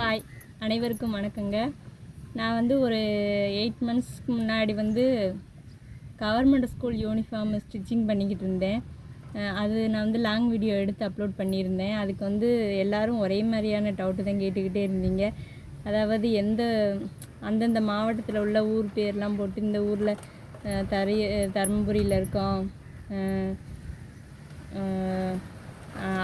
Hi அனைவருக்கும் வணக்கங்க. நான் வந்து ஒரு எயிட் மந்த்ஸ்க்கு முன்னாடி வந்து கவர்மெண்ட் ஸ்கூல் யூனிஃபார்ம் ஸ்டிச்சிங் பண்ணிக்கிட்டு இருந்தேன். அது நான் வந்து லாங் வீடியோ எடுத்து அப்லோட் பண்ணியிருந்தேன். அதுக்கு வந்து எல்லோரும் ஒரே மாதிரியான டவுட்டு தான் கேட்டுக்கிட்டே இருந்தீங்க. அதாவது எந்த அந்தந்த மாவட்டத்தில் உள்ள ஊர் பேர்லாம் போட்டு இந்த ஊரில் தரைய தருமபுரியில் இருக்கோம்.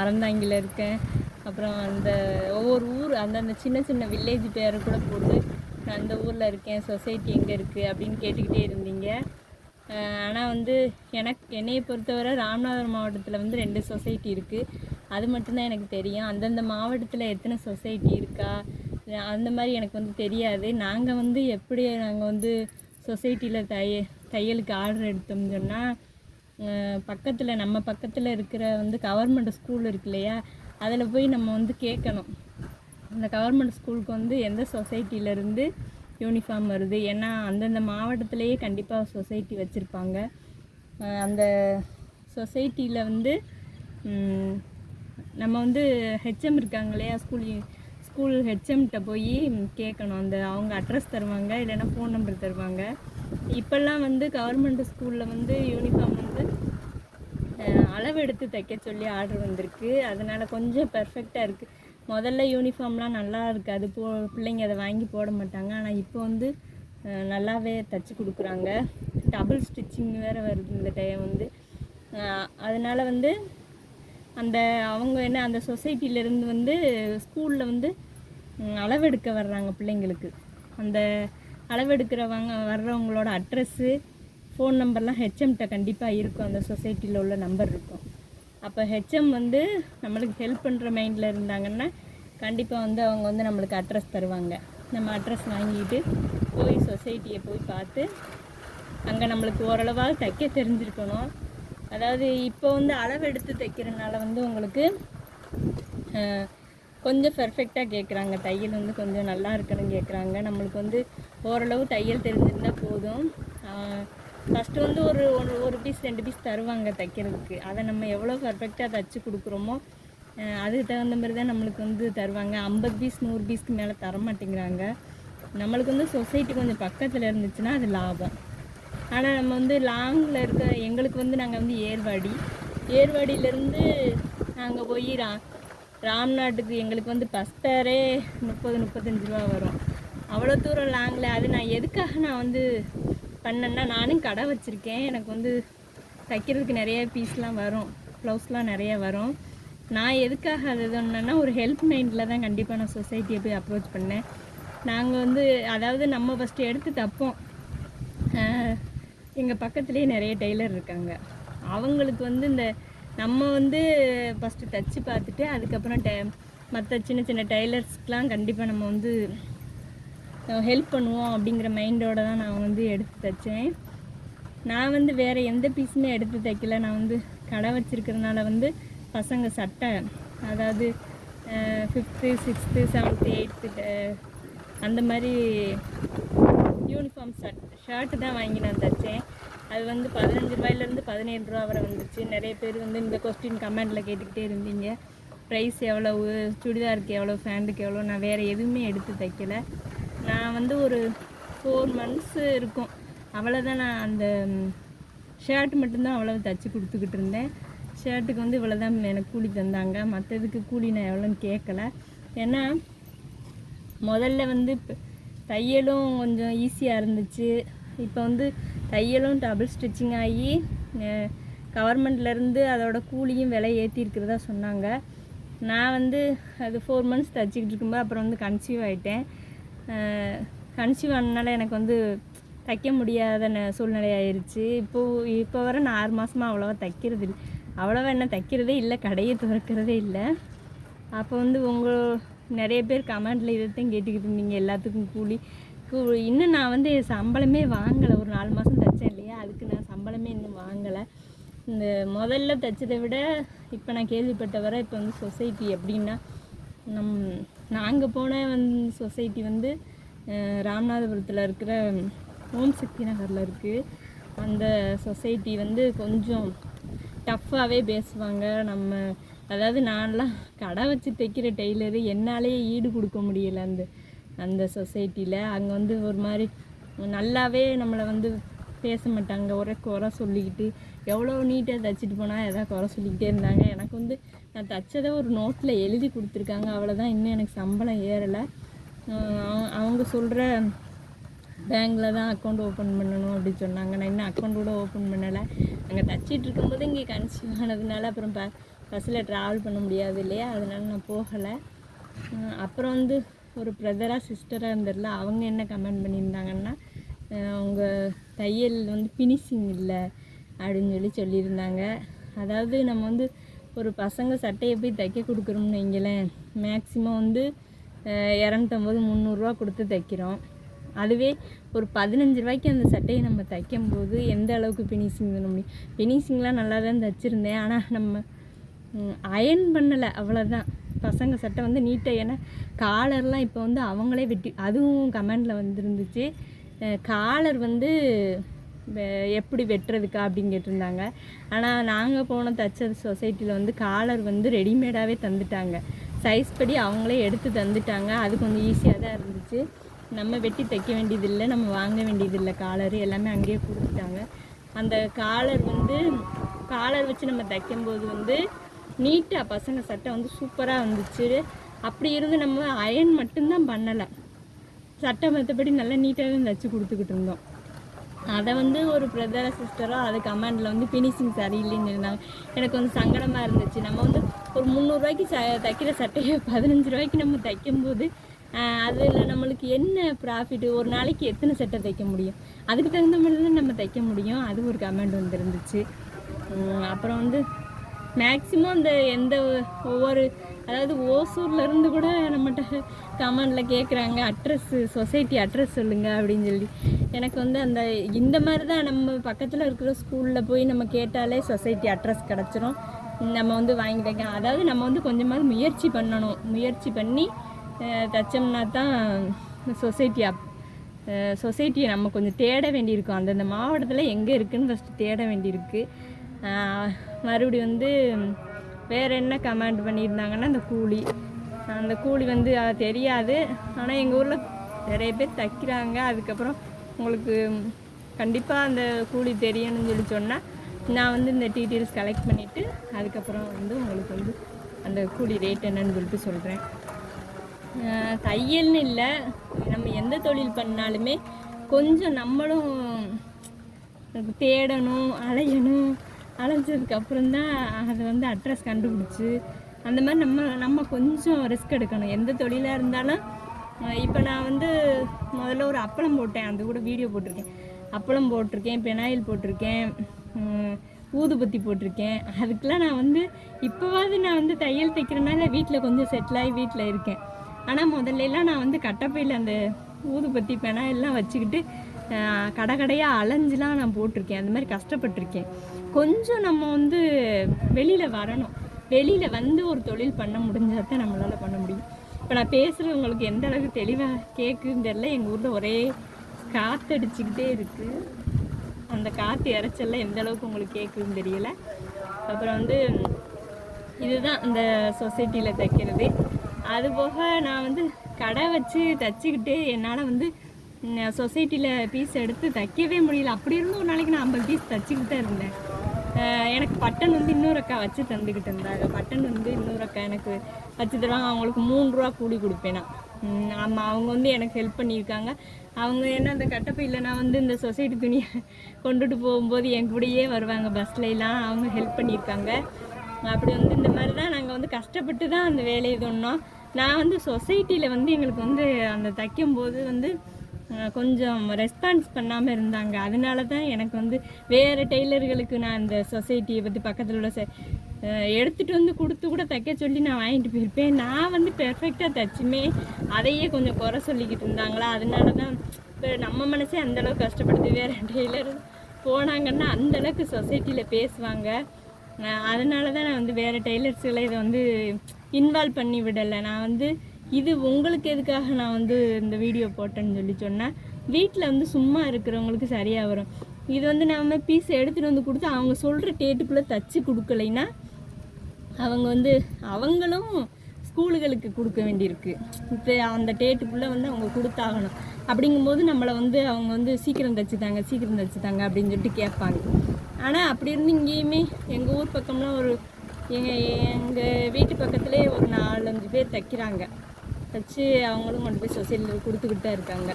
அறந்தாங்கியில் இருக்கேன். அப்புறம் அந்த ஒவ்வொரு ஊர் அந்தந்த சின்ன சின்ன வில்லேஜ் பேரை கூட போட்டு நான் அந்த ஊரில் இருக்கேன் சொசைட்டி எங்கே இருக்குது அப்படின்னு கேட்டுக்கிட்டே இருந்தீங்க. ஆனால் வந்து எனக்கு என்னையை பொறுத்தவரை ராமநாதபுரம் மாவட்டத்தில் வந்து ரெண்டு சொசைட்டி இருக்குது அது மட்டும்தான் எனக்கு தெரியும். அந்தந்த மாவட்டத்தில் எத்தனை சொசைட்டி இருக்கா? அந்த மாதிரி எனக்கு வந்து தெரியாது. நாங்கள் வந்து எப்படி நாங்கள் வந்து சொசைட்டியில் தைய தையலுக்கு ஆர்டர் எடுத்தோம்னு சொன்னால் பக்கத்தில் நம்ம பக்கத்தில் இருக்கிற வந்து கவர்மெண்ட் ஸ்கூல் இருக்கு இல்லையா? அதில் போய் நம்ம வந்து கேட்கணும். அந்த கவர்மெண்ட் ஸ்கூலுக்கு வந்து எந்த சொசைட்டியிலேருந்து யூனிஃபார்ம் வருது? ஏன்னா அந்தந்த மாவட்டத்திலேயே கண்டிப்பாக சொசைட்டி வச்சுருப்பாங்க. அந்த சொசைட்டியில் வந்து நம்ம வந்து ஹெச்எம் இருக்காங்க இல்லையா? ஸ்கூல் ஸ்கூல் ஹெச்எம்கிட்ட போய் கேட்கணும். அந்த அவங்க அட்ரஸ் தருவாங்க இல்லைன்னா ஃபோன் நம்பர் தருவாங்க. இப்போல்லாம் வந்து கவர்மெண்ட் ஸ்கூலில் வந்து யூனிஃபார்ம் வந்து அளவெடுத்து தைக்க சொல்லி ஆர்டர் வந்திருக்கு. அதனால் கொஞ்சம் பெர்ஃபெக்டாக இருக்குது முதல்ல யூனிஃபார்ம்லாம் நல்லா இருக்காது. போ பிள்ளைங்க அதை வாங்கி போட மாட்டாங்க. ஆனால் இப்போ வந்து நல்லாவே தைச்சி கொடுக்குறாங்க. டபுள் ஸ்டிச்சிங் வேறு வருது இந்த டைம் வந்து. அதனால் வந்து அந்த அவங்க என்ன அந்த சொசைட்டிலேருந்து வந்து ஸ்கூலில் வந்து அளவெடுக்க வர்றாங்க பிள்ளைங்களுக்கு. அந்த அளவெடுக்கிறவங்க வர்றவங்களோட அட்ரஸ்ஸு ஃபோன் நம்பர்லாம் ஹெச்எம்கிட்ட கண்டிப்பாக இருக்கும். அந்த சொசைட்டியில் உள்ள நம்பர் இருக்கும். அப்போ ஹெச்எம் வந்து நம்மளுக்கு ஹெல்ப் பண்ணுற மைண்டில் இருந்தாங்கன்னா கண்டிப்பாக வந்து அவங்க வந்து நம்மளுக்கு அட்ரஸ் தருவாங்க. நம்ம அட்ரஸ் வாங்கிட்டு போய் சொசைட்டியை போய் பார்த்து அங்கே நம்மளுக்கு ஓரளவாக தைக்க தெரிஞ்சிருக்கணும். அதாவது இப்போ வந்து அளவெடுத்து தைக்கிறனால வந்து உங்களுக்கு கொஞ்சம் பெர்ஃபெக்டாக கேட்குறாங்க தையல் வந்து கொஞ்சம் நல்லா இருக்கணும்னு கேட்குறாங்க நம்மளுக்கு வந்து ஓரளவு தையல் தெரிஞ்சிருந்தால் போதும். ஃபஸ்ட்டு வந்து ஒரு ஒரு ஒரு பீஸ் ரெண்டு பீஸ் தருவாங்க தைக்கிறதுக்கு. அதை நம்ம எவ்வளோ பர்ஃபெக்டாக தைச்சி கொடுக்குறோமோ அதுக்கு தகுந்த மாதிரி தான் நம்மளுக்கு வந்து தருவாங்க. ஐம்பது பீஸ் நூறு பீஸ்க்கு மேலே தர மாட்டேங்கிறாங்க. நம்மளுக்கு வந்து சொசைட்டி கொஞ்சம் பக்கத்தில் இருந்துச்சுன்னா அது லாபம். ஆனால் நம்ம வந்து லாங்கில் இருக்க எங்களுக்கு வந்து நாங்கள் வந்து ஏர்வாடி. ஏர்வாடியிலேருந்து நாங்கள் போய் ரா ராம்நாட்டுக்கு எங்களுக்கு வந்து பஸ்தரே முப்பது முப்பத்தஞ்சு ரூபா வரும். அவ்வளோ தூரம் லாங்கில் அது நான் எதுக்காக நான் வந்து பண்ணேன்னா நானும் கடை வச்சுருக்கேன். எனக்கு வந்து தைக்கிறதுக்கு நிறைய பீஸ்லாம் வரும். ப்ளவுஸ்லாம் நிறைய வரும். நான் எதுக்காக அது இதுன்னா ஒரு ஹெல்ப் மைண்டில் தான் கண்டிப்பாக நான் சொசைட்டியை போய் அப்ரோச் பண்ணேன். நாங்கள் வந்து அதாவது நம்ம ஃபஸ்ட்டு எடுத்து தைப்போம். எங்கள் பக்கத்துலேயே நிறைய டெய்லர் இருக்காங்க. அவங்களுக்கு வந்து இந்த நம்ம வந்து ஃபஸ்ட்டு தச்சு பார்த்துட்டு அதுக்கப்புறம் டெ மற்ற சின்ன சின்ன டெய்லர்ஸ்க்கெலாம் கண்டிப்பாக நம்ம வந்து ஹெல்ப் பண்ணுவோம் அப்படிங்கிற மைண்டோடு தான் நான் வந்து எடுத்து தைச்சேன். நான் வந்து வேறு எந்த பீஸுமே எடுத்து தைக்கல. நான் வந்து கடை வச்சுருக்கிறதுனால வந்து பசங்க சட்டை அதாவது ஃபிஃப்த்து சிக்ஸ்த்து செவன்த்து எயித்து அந்த மாதிரி யூனிஃபார்ம் ஷர்ட் ஷர்ட்டு தான் வாங்கி நான் தைச்சேன். அது வந்து பதினஞ்சு ரூபாயிலேருந்து பதினேழு ரூபா வரை வந்துச்சு. நிறைய பேர் வந்து இந்த கொஸ்டின் கமெண்டில் கேட்டுக்கிட்டே இருந்தீங்க. ப்ரைஸ் எவ்வளவு சுடிதாருக்கு எவ்வளோ ஃபேண்டுக்கு எவ்வளோ நான் வேறு எதுவுமே எடுத்து தைக்கல. நான் வந்து ஒரு ஃபோர் மந்த்ஸு இருக்கும். அவ்வளோதான் நான் அந்த ஷர்ட் மட்டும்தான் அவ்வளவு தைச்சி கொடுத்துக்கிட்டு இருந்தேன். ஷர்ட்டுக்கு வந்து இவ்வளோ தான் எனக்கு கூலி தந்தாங்க. மற்றதுக்கு கூலி நான் எவ்வளோன்னு கேட்கல. ஏன்னா முதல்ல வந்து தையலும் கொஞ்சம் ஈஸியாக இருந்துச்சு. இப்போ வந்து தையலும் டபுள் ஸ்டிச்சிங் ஆகி கவர்மெண்ட்லேருந்து அதோட கூலியும் விலை ஏற்றிருக்கிறதா சொன்னாங்க. நான் வந்து அது ஃபோர் மந்த்ஸ் தைச்சிக்கிட்டு இருக்கும்போது அப்புறம் வந்து கன்சீவ் ஆகிட்டேன் கன்சீவ் ஆனதுனால எனக்கு வந்து தைக்க முடியாத ந- சூழ்நிலை ஆயிருச்சு இப்போ இப்போ வர நான் ஆறு மாதமாக அவ்வளோவா தைக்கிறது இல்லை. அவ்வளோவா என்ன தைக்கிறதே இல்லை கடையை திறக்கிறதே இல்லை. அப்போ வந்து உங்கள் நிறைய பேர் கமெண்டில் இதைத்தான் கேட்டுக்கிட்டு இருந்தீங்க எல்லாத்துக்கும் கூலி. கூ இன்னும் நான் வந்து சம்பளமே வாங்கலை. ஒரு நாலு மாதம் தைச்சேன் இல்லையா? அதுக்கு நான் சம்பளமே இன்னும் வாங்கலை. இந்த முதல்ல தைச்சதை விட இப்போ நான் கேள்விப்பட்ட வரை இப்போ வந்து சொசைட்டி எப்படின்னா நம் நாங்கள் போன வந் சொசைட்டி வந்து ராமநாதபுரத்தில் இருக்கிற ஓம் சக்தி நகரில் இருக்குது அந்த சொசைட்டி வந்து கொஞ்சம் டஃப்பாகவே பேசுவாங்க. நம்ம அதாவது நான்லாம் கடை வச்சு தைக்கிற டெய்லரு என்னாலேயே ஈடு கொடுக்க முடியல அந்த அந்த சொசைட்டியில் அங்கே வந்து ஒரு மாதிரி நல்லாவே நம்மளை வந்து பேச மாட்டாங்க ஒரே குறை சொல்லிக்கிட்டு எவ்வளோ நீட்டாக தைச்சிட்டு போனால் எதாவது குறை சொல்லிக்கிட்டே இருந்தாங்க. எனக்கு வந்து நான் தைச்சதை ஒரு நோட்டில் எழுதி கொடுத்துருக்காங்க. அவ்வளோதான் இன்னும் எனக்கு சம்பளம் ஏறலை. அவங்க- அவங்க சொல்கிற பேங்க்கில் தான் அக்கௌண்ட் ஓப்பன் பண்ணணும் அப்படின்னு சொன்னாங்க. நான் இன்னும் அக்கௌண்ட் கூட ஓப்பன் பண்ணலை. அங்கே தச்சிட்டு இருக்கும்போது இங்கே கன்சியூம் ஆனதுனால அப்புறம் ப பஸ்ஸில் ட்ராவல் பண்ண முடியாது இல்லையா? அதனால நான் போகலை. அப்புறம் வந்து ஒரு பிரதராக சிஸ்டராக இருந்ததில்ல அவங்க என்ன கமெண்ட் பண்ணியிருந்தாங்கன்னா அவங்க தையல் வந்து ஃபினிஷிங் இல்லை அப்படின்னு சொல்லி சொல்லியிருந்தாங்க. அதாவது நம்ம வந்து ஒரு பசங்க சட்டையை போய் தைக்க கொடுக்குறோம்னு வைங்களேன் மேக்ஸிமம் வந்து இரநூத்தம்பது முந்நூறுரூவா கொடுத்து தைக்கிறோம். அதுவே ஒரு பதினஞ்சு ரூபாய்க்கு அந்த சட்டையை நம்ம தைக்கும்போது எந்த அளவுக்கு ஃபினிஷிங் பண்ண முடியும்? ஃபினிஷிங்லாம் நல்லா தான் தைச்சிருந்தேன். ஆனால் நம்ம அயன் பண்ணலை அவ்வளோதான் பசங்க சட்டை வந்து நீட்டாக ஏன்னா காலர்லாம் இப்போ வந்து அவங்களே வெட்டி அதுவும் கமெண்டில் வந்துருந்துச்சு. காலர் வந்து வெ- எப்படி வெட்டுறதுக்கா அப்படின்னு கேட்டிருந்தாங்க. ஆனால் நாங்கள் போன தச்சர் சொசைட்டியில் வந்து காலர் வந்து ரெடிமேடாகவே தந்துட்டாங்க. சைஸ் படி அவங்களே எடுத்து தந்துட்டாங்க. அது கொஞ்சம் ஈஸியாக தான் இருந்துச்சு. நம்ம வெட்டி தைக்க வேண்டியதில்லை நம்ம வாங்க வேண்டியதில்லை காலர். எல்லாமே அங்கேயே கொடுத்துட்டாங்க. அந்த காலர் வந்து காலர் வச்சு நம்ம தைக்கும்போது வந்து நீட்டாக பசங்க சட்டை வந்து சூப்பராக வந்துச்சு. அப்படி இருந்து நம்ம அயன் மட்டும்தான் பண்ணலை. சட்டை மற்றபடி நல்லா நீட்டாகவே தைச்சி கொடுத்துக்கிட்டு இருந்தோம். அதை வந்து ஒரு பிரதர சிஸ்டரோ அது கமாண்டில் வந்து ஃபினிஷிங் சரியில்லைன்னு இருந்தாங்க. எனக்கு வந்து சங்கடமாக இருந்துச்சு. நம்ம வந்து ஒரு முந்நூறுரூவாய்க்கு ச தைக்கிற சட்டையை பதினஞ்சு ரூபாய்க்கு நம்ம தைக்கும்போது அதில் நம்மளுக்கு என்ன ப்ராஃபிட் ஒரு நாளைக்கு எத்தனை சட்டை தைக்க முடியும்? அதுக்கு தகுந்த மாதிரி தான் நம்ம தைக்க முடியும். அது ஒரு கமெண்ட் வந்துருந்துச்சு அப்புறம் வந்து மேக்ஸிமம் அந்த எந்த ஒவ்வொரு அதாவது ஓசூர்ல இருந்து கூட நம்மகிட்ட கமெண்டில் கேட்குறாங்க அட்ரஸ் சொசைட்டி அட்ரஸ் சொல்லுங்க அப்படின்னு சொல்லி. எனக்கு வந்து அந்த இந்த மாதிரி தான் நம்ம பக்கத்தில் இருக்கிற ஸ்கூலில் போய் நம்ம கேட்டாலே சொசைட்டி அட்ரஸ் கிடச்சிரும். நம்ம வந்து வாங்கி வைக்கலாம் அதாவது நம்ம வந்து கொஞ்சமாவது முயற்சி பண்ணணும். முயற்சி பண்ணி தைச்சோம்னா தான் சொசைட்டி அப் சொசைட்டியை நம்ம கொஞ்சம் தேட வேண்டியிருக்கும். அந்தந்த மாவட்டத்தில் எங்கே இருக்குதுன்னு ஃபஸ்ட்டு தேட வேண்டியிருக்கு. மறுபடி வந்து வேறு என்ன கமெண்ட் பண்ணியிருந்தாங்கன்னா அந்த கூலி. அந்த கூலி வந்து தெரியாது. ஆனால் எங்கள் ஊரில் நிறைய பேர் தைக்கிறாங்க. அதுக்கப்புறம் உங்களுக்கு கண்டிப்பாக அந்த கூலி தெரியணும்னு சொல்லி சொன்னால் நான் வந்து இந்த டீட்டெயில்ஸ் கலெக்ட் பண்ணிவிட்டு அதுக்கப்புறம் வந்து உங்களுக்கு வந்து அந்த கூலி ரேட் என்னன்னு சொல்லிட்டு சொல்கிறேன் தையல்னு இல்லை. நம்ம எந்த தொழில் பண்ணாலுமே கொஞ்சம் நம்மளும் தேடணும் அலையணும். அலைஞ்சதுக்கு அப்புறம் தான் அதை வந்து அட்ரஸ் கண்டுபிடிச்சி அந்த மாதிரி நம்ம நம்ம கொஞ்சம் ரிஸ்க் எடுக்கணும். எந்த தொழிலாக இருந்தாலும் இப்போ நான் வந்து முதல்ல ஒரு அப்பளம் போட்டேன். அது கூட வீடியோ போட்டிருக்கேன். அப்பளம் போட்டிருக்கேன் பெனாயில் போட்டிருக்கேன் ஊதுபத்தி போட்டிருக்கேன். அதுக்கெலாம் நான் வந்து இப்போவாவது நான் வந்து தையல் தைக்கிறனால வீட்டில் கொஞ்சம் செட்டில் ஆகி வீட்டில் இருக்கேன். ஆனால் முதல்லலாம் நான் வந்து கட்டப்பையில் அந்த ஊதுபத்தி பெனா வச்சுக்கிட்டு கடை கடையாக அலைஞ்சிலாம் நான் போட்டிருக்கேன். அந்த மாதிரி கஷ்டப்பட்டிருக்கேன். கொஞ்சம் நம்ம வந்து வெளியில் வரணும். வெளியில் வந்து ஒரு தொழில் பண்ண முடிஞ்சால் தான் நம்மளால் பண்ண முடியும். இப்போ நான் பேசுகிறது உங்களுக்கு எந்த அளவுக்கு தெளிவாக கேட்குன்னு தெரியல. எங்கள் ஊரில் ஒரே காற்றடிச்சிக்கிட்டே இருக்குது அந்த காற்று இறைச்சல்லாம் எந்த அளவுக்கு உங்களுக்கு கேட்குதுன்னு தெரியல. அப்புறம் வந்து இதுதான் அந்த சொசைட்டியில் தைக்கிறது. அதுபோக நான் வந்து கடை வச்சு தைச்சிக்கிட்டு என்னால் வந்து சொசைட்டியில் பீஸ் எடுத்து தைக்கவே முடியல. அப்படி இருந்து ஒரு நாளைக்கு நான் ஐம்பது பீஸ் தைச்சிக்கிட்டு தான் இருந்தேன் எனக்கு பட்டன் வந்து இன்னொரு அக்கா வச்சு தந்துக்கிட்டு இருந்தாங்க. பட்டன் வந்து இன்னொரு அக்கா எனக்கு வச்சு தருவாங்க. அவங்களுக்கு மூணு ரூபா கூலி கொடுப்பேன் நான். ஆமாம் அவங்க வந்து எனக்கு ஹெல்ப் பண்ணியிருக்காங்க. அவங்க என்ன அந்த கட்டப்பையில் நான் வந்து இந்த சொசைட்டி துணியை கொண்டுட்டு போகும்போது என் கூடயே வருவாங்க. பஸ்லலாம் அவங்க ஹெல்ப் பண்ணியிருக்காங்க. அப்படி வந்து இந்த மாதிரி தான் நாங்கள் வந்து கஷ்டப்பட்டு தான் அந்த வேலையை சொன்னோம் நான் வந்து சொசைட்டியில் வந்து எங்களுக்கு வந்து அந்த தைக்கும்போது வந்து கொஞ்சம் ரெஸ்பான்ஸ் பண்ணாமல் இருந்தாங்க. அதனால தான் எனக்கு வந்து வேறு டெய்லர்களுக்கு நான் அந்த சொசைட்டியை பற்றி பக்கத்தில் உள்ள எடுத்துகிட்டு வந்து கொடுத்து கூட தைக்க சொல்லி நான் வாங்கிட்டு போயிருப்பேன். நான் வந்து பெர்ஃபெக்டாக தைச்சுமே அதையே கொஞ்சம் குறை சொல்லிக்கிட்டு இருந்தாங்களா? அதனால தான் இப்போ நம்ம மனசே அந்தளவுக்கு கஷ்டப்படுது. வேறு டெய்லர் போனாங்கன்னா அந்தளவுக்கு சொசைட்டியில் பேசுவாங்க. அதனால தான் நான் வந்து வேறு டெய்லர்ஸ்களை இதை வந்து இன்வால்வ் பண்ணி விடலை. நான் வந்து இது உங்களுக்கு எதுக்காக நான் வந்து இந்த வீடியோ போட்டேன்னு சொல்லி சொன்னேன்? வீட்டில் வந்து சும்மா இருக்கிறவங்களுக்கு சரியாக வரும். இது வந்து நம்ம பீஸ் எடுத்துகிட்டு வந்து கொடுத்து அவங்க சொல்கிற டேட்டுக்குள்ளே தச்சு கொடுக்கலைன்னா அவங்க வந்து அவங்களும் ஸ்கூலுகளுக்கு கொடுக்க வேண்டியிருக்கு. இப்போ அந்த டேட்டுக்குள்ளே வந்து அவங்க கொடுத்தாகணும். அப்படிங்கும்போது நம்மளை வந்து அவங்க வந்து சீக்கிரம் தைச்சித்தாங்க சீக்கிரம் தைச்சித்தாங்க அப்படின்னு சொல்லிட்டு கேட்பாங்க. ஆனால் அப்படி இருந்து இங்கேயுமே எங்கள் ஊர் பக்கம்லாம் ஒரு எங்கள் எங்கள் வீட்டு பக்கத்துலேயே ஒரு நாலஞ்சு பேர் தைக்கிறாங்க. வச்சு அவங்களும் கொண்டு போய் சொசைட்டியில் கொடுத்துக்கிட்டு தான் இருக்காங்க.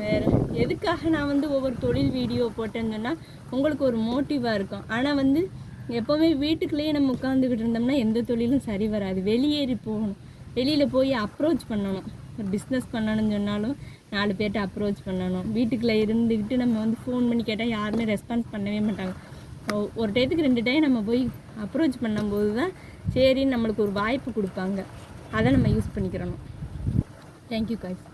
வேறு எதுக்காக நான் வந்து ஒவ்வொரு தொழில் வீடியோ போட்டேன்னு சொன்னால் உங்களுக்கு ஒரு மோட்டிவாக இருக்கும். ஆனால் வந்து எப்போவுமே வீட்டுக்குள்ளேயே நம்ம உட்காந்துக்கிட்டு இருந்தோம்னா எந்த தொழிலும் சரி வராது. வெளியேறி போகணும். வெளியில் போய் அப்ரோச் பண்ணணும். ஒரு பிஸ்னஸ் பண்ணணும்னு சொன்னாலும் நாலு பேர்கிட்ட அப்ரோச் பண்ணணும். வீட்டுக்குள்ளே இருந்துக்கிட்டு நம்ம வந்து ஃபோன் பண்ணி கேட்டால் யாருமே ரெஸ்பான்ஸ் பண்ணவே மாட்டாங்க. ஒரு டயத்துக்கு ரெண்டு டைம் நம்ம போய் அப்ரோச் பண்ணும்போது தான் சரின்னு நம்மளுக்கு ஒரு வாய்ப்பு கொடுப்பாங்க. அதை நம்ம யூஸ் பண்ணிக்கிறணும். Thank you guys